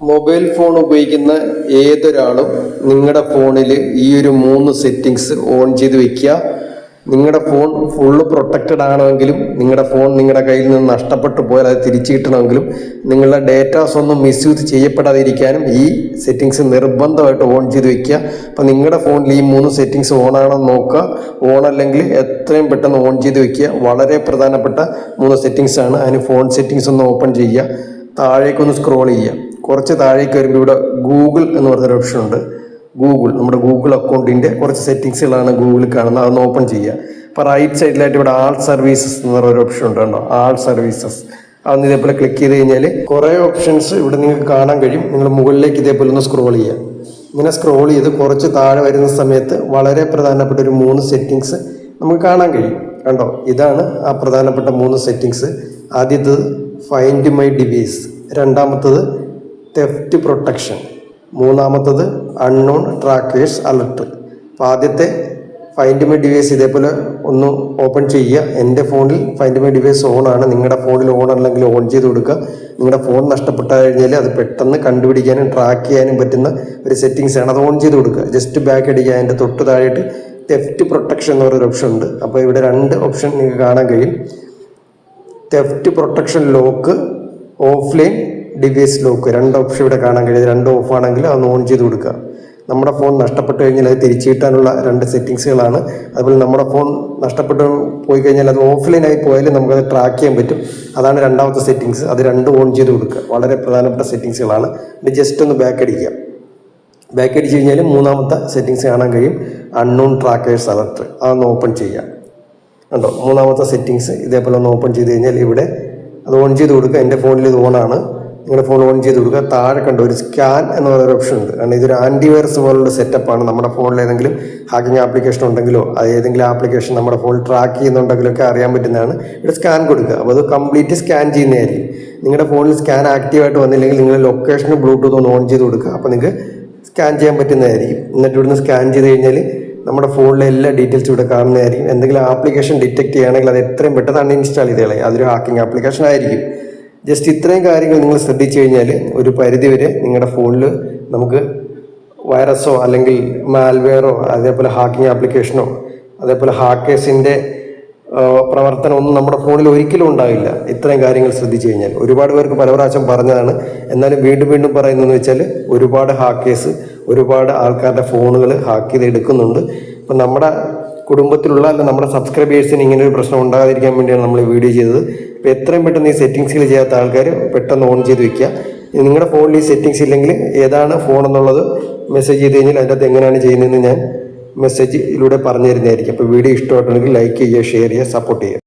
Mobile phone ഉപയോഗിക്കുന്ന ഏതൊരാളും നിങ്ങളുടെ ഫോണിൽ ഈ ഒരു മൂന്ന് സെറ്റിങ്സ് ഓൺ ചെയ്ത് വെക്കുക നിങ്ങളുടെ ഫോൺ ഫുള്ള് പ്രൊട്ടക്റ്റഡ് ആണെങ്കിലും നിങ്ങളുടെ ഫോൺ നിങ്ങളുടെ കയ്യിൽ നിന്ന് നഷ്ടപ്പെട്ടു പോയാൽ അത് തിരിച്ചു കിട്ടണമെങ്കിലും നിങ്ങളുടെ ഡേറ്റാസ് ഒന്നും മിസ്യൂസ് ചെയ്യപ്പെടാതിരിക്കാനും ഈ സെറ്റിങ്സ് നിർബന്ധമായിട്ട് ഓൺ ചെയ്ത് വെക്കുക അപ്പോൾ നിങ്ങളുടെ ഫോണിൽ ഈ മൂന്ന് സെറ്റിങ്സ് ഓൺ ആണോ നോക്കുക ഓൺ അല്ലെങ്കിൽ എത്രയും പെട്ടെന്ന് ഓൺ ചെയ്ത് വെക്കുക വളരെ പ്രധാനപ്പെട്ട മൂന്ന് സെറ്റിങ്സ് ആണ് അതിന് ഫോൺ സെറ്റിങ്സ് ഒന്ന് ഓപ്പൺ ചെയ്യുക താഴേക്കൊന്ന് സ്ക്രോൾ ചെയ്യുക കുറച്ച് താഴേക്ക് വരുമ്പോൾ ഇവിടെ ഗൂഗിൾ എന്ന് പറഞ്ഞൊരു ഓപ്ഷൻ ഉണ്ട്. ഗൂഗിൾ നമ്മുടെ ഗൂഗിൾ അക്കൗണ്ടിന്റെ കുറച്ച് സെറ്റിങ്സുകളാണ് ഗൂഗിളിൽ കാണുന്നത്. അതൊന്ന് ഓപ്പൺ ചെയ്യുക. അപ്പോൾ റൈറ്റ് സൈഡിലായിട്ട് ഇവിടെ ആൾ സർവീസസ് എന്ന് പറഞ്ഞൊരു ഓപ്ഷൻ ഉണ്ട് കണ്ടോ? ആൾ സർവീസസ് അതൊന്ന് ഇതേപോലെ ക്ലിക്ക് ചെയ്ത് കഴിഞ്ഞാൽ കുറേ ഓപ്ഷൻസ് ഇവിടെ നിങ്ങൾക്ക് കാണാൻ കഴിയും. നിങ്ങൾ മുകളിലേക്ക് ഇതേപോലെ ഒന്ന് സ്ക്രോൾ ചെയ്യുക. ഇങ്ങനെ സ്ക്രോൾ ചെയ്ത് കുറച്ച് താഴെ വരുന്ന സമയത്ത് വളരെ പ്രധാനപ്പെട്ട ഒരു മൂന്ന് സെറ്റിങ്സ് നമുക്ക് കാണാൻ കഴിയും. കണ്ടോ? ഇതാണ് ആ പ്രധാനപ്പെട്ട മൂന്ന് സെറ്റിങ്സ് ആദ്യത്തത് ഫൈൻഡ് മൈ ഡിവൈസ് രണ്ടാമത്തത് തെഫ്റ്റ് പ്രൊട്ടക്ഷൻ മൂന്നാമത്തത് അൺനോൺ ട്രാക്കേഴ്സ് അലർട്ട് അപ്പോൾ ആദ്യത്തെ ഫൈൻഡ് മൈ ഡിവൈസ് ഇതേപോലെ ഒന്ന് ഓപ്പൺ ചെയ്യുക. എന്റെ ഫോണിൽ ഫൈൻഡ് മൈ ഡിവൈസ് ഓൺ ആണ്. നിങ്ങളുടെ ഫോണിൽ ഓൺ അല്ലെങ്കിൽ ഓൺ ചെയ്ത് കൊടുക്കുക. നിങ്ങളുടെ ഫോൺ നഷ്ടപ്പെട്ടു കഴിഞ്ഞാൽ അത് പെട്ടെന്ന് കണ്ടുപിടിക്കാനും ട്രാക്ക് ചെയ്യാനും പറ്റുന്ന ഒരു സെറ്റിങ്സ് ആണ്. അത് ഓൺ ചെയ്ത് കൊടുക്കുക. ജസ്റ്റ് ബാക്ക് അടിക്കുക. അതിന്റെ തൊട്ട് താഴെയിട്ട് തെഫ്റ്റ് പ്രൊട്ടക്ഷൻ എന്ന് പറയുന്ന ഓപ്ഷൻ ഉണ്ട്. അപ്പോൾ ഇവിടെ രണ്ട് ഓപ്ഷൻ നിങ്ങൾക്ക് കാണാൻ കഴിയും. Theft protection lock offline device lock. രണ്ട് ഓപ്ഷൻ ഇവിടെ കാണാൻ കഴിയും. രണ്ട് ഓഫ് ആണെങ്കിൽ അത് ഓൺ ചെയ്ത് കൊടുക്കുക. നമ്മുടെ ഫോൺ നഷ്ടപ്പെട്ടു കഴിഞ്ഞാൽ അത് തിരിച്ചു കിട്ടാനുള്ള രണ്ട് സെറ്റിങ്സുകളാണ് അതുപോലെ നമ്മുടെ ഫോൺ നഷ്ടപ്പെട്ടു പോയി കഴിഞ്ഞാൽ അത് ഓഫ്ലൈനായി പോയാലും നമുക്കത് ട്രാക്ക് ചെയ്യാൻ പറ്റും. അതാണ് രണ്ടാമത്തെ സെറ്റിങ്സ് അത് രണ്ടും ഓൺ ചെയ്ത് കൊടുക്കുക. വളരെ പ്രധാനപ്പെട്ട സെറ്റിങ്സുകളാണ് ഇനി ജസ്റ്റ് ഒന്ന് ബാക്ക് അടിക്കുക. ബാക്ക് അടിച്ച് കഴിഞ്ഞാൽ മൂന്നാമത്തെ സെറ്റിങ്സ് കാണാൻ കഴിയും. അൺനോൺ ട്രാക്കേഴ്സ് അലർട്ട് അതൊന്ന് ഓപ്പൺ ചെയ്യുക. കണ്ടോ? മൂന്നാമത്തെ സെറ്റിങ്സ് ഇതേപോലെ ഒന്ന് ഓപ്പൺ ചെയ്ത് കഴിഞ്ഞാൽ ഇവിടെ അത് ഓൺ ചെയ്ത് കൊടുക്കുക. എന്റെ ഫോണിൽ ഇത് ഓണാണ് നിങ്ങളുടെ ഫോൺ ഓൺ ചെയ്ത് കൊടുക്കുക. താഴെ കണ്ട ഒരു സ്കാൻ എന്ന് പറയുന്ന ഓപ്ഷൻ ഉണ്ട്. കാരണം ഇതൊരു ആന്റിവൈറസ് പോലുള്ള സെറ്റപ്പാണ് നമ്മുടെ ഫോണിൽ ഏതെങ്കിലും ഹാക്കിംഗ് ആപ്ലിക്കേഷൻ ഉണ്ടെങ്കിലോ അത് ഏതെങ്കിലും ആപ്ലിക്കേഷൻ നമ്മുടെ ഫോൺ ട്രാക്ക് ചെയ്യുന്നുണ്ടെങ്കിലൊക്കെ അറിയാൻ പറ്റുന്നതാണ്. ഇവിടെ സ്കാൻ കൊടുക്കുക. അപ്പോൾ അത് കംപ്ലീറ്റ് സ്കാൻ ചെയ്യുന്നതായിരിക്കും. നിങ്ങളുടെ ഫോണിൽ സ്കാൻ ആക്റ്റീവായിട്ട് വന്നില്ലെങ്കിൽ നിങ്ങൾ ലൊക്കേഷൻ ബ്ലൂടൂത്ത് ഒന്ന് ഓൺ ചെയ്ത് കൊടുക്കുക. അപ്പോൾ നിങ്ങൾക്ക് സ്കാൻ ചെയ്യാൻ പറ്റുന്നതായിരിക്കും. എന്നിട്ട് ഇവിടുന്ന് സ്കാൻ ചെയ്ത് കഴിഞ്ഞാൽ നമ്മുടെ ഫോണിലെ എല്ലാ ഡീറ്റെയിൽസും ഇവിടെ കാണുന്നതായിരിക്കും. എന്തെങ്കിലും ആപ്ലിക്കേഷൻ ഡിറ്റക്ട് ചെയ്യുകയാണെങ്കിൽ അത് എത്രയും പെട്ടെന്ന് അൺഇൻസ്റ്റാൾ ചെയ്തേളെ അതൊരു ഹാക്കിംഗ് ആപ്ലിക്കേഷൻ ആയിരിക്കും. ജസ്റ്റ് ഇത്രയും കാര്യങ്ങൾ നിങ്ങൾ ശ്രദ്ധിച്ചു കഴിഞ്ഞാൽ ഒരു പരിധി വരെ നിങ്ങളുടെ ഫോണിൽ നമുക്ക് വൈറസോ അല്ലെങ്കിൽ മാൽവെയറോ അതേപോലെ ഹാക്കിംഗ് ആപ്ലിക്കേഷനോ അതേപോലെ ഹാക്കേഴ്സിന്റെ പ്രവർത്തനമൊന്നും നമ്മുടെ ഫോണിൽ ഒരിക്കലും ഉണ്ടാവില്ല. ഇത്രയും കാര്യങ്ങൾ ശ്രദ്ധിച്ചു കഴിഞ്ഞാൽ ഒരുപാട് പേർക്ക് പല പ്രാവശ്യം പറഞ്ഞതാണ്. എന്നാലും വീണ്ടും വീണ്ടും പറയുന്നതെന്ന് വെച്ചാൽ ഒരുപാട് ഹാക്കേഴ്സ് ഒരുപാട് ആൾക്കാരുടെ ഫോണുകൾ ഹാക്ക് ചെയ്ത് എടുക്കുന്നുണ്ട് ഇപ്പം നമ്മുടെ കുടുംബത്തിലുള്ള അല്ല നമ്മുടെ സബ്സ്ക്രൈബേഴ്സിന് ഇങ്ങനെ ഒരു പ്രശ്നം ഉണ്ടാകാതിരിക്കാൻ വേണ്ടിയാണ് നമ്മൾ വീഡിയോ ചെയ്തത്. ഇപ്പോൾ എത്രയും പെട്ടെന്ന് ഈ സെറ്റിങ്സുകൾ ചെയ്യാത്ത ആൾക്കാർ പെട്ടെന്ന് ഓൺ ചെയ്ത് വെക്കുക. നിങ്ങളുടെ ഫോണിൽ ഈ സെറ്റിങ്സ് ഇല്ലെങ്കിൽ ഏതാണ് ഫോൺ എന്നുള്ളത് മെസ്സേജ് ചെയ്ത് കഴിഞ്ഞാൽ അതിന്റെ അകത്ത് എങ്ങനെയാണ് ചെയ്യുന്നതെന്ന് ഞാൻ മെസ്സേജിലൂടെ പറഞ്ഞു തരുന്നതായിരിക്കും. അപ്പോൾ വീഡിയോ ഇഷ്ടമായിട്ടുണ്ടെങ്കിൽ ലൈക്ക് ചെയ്യുക ഷെയർ ചെയ്യുക സപ്പോർട്ട് ചെയ്യുക.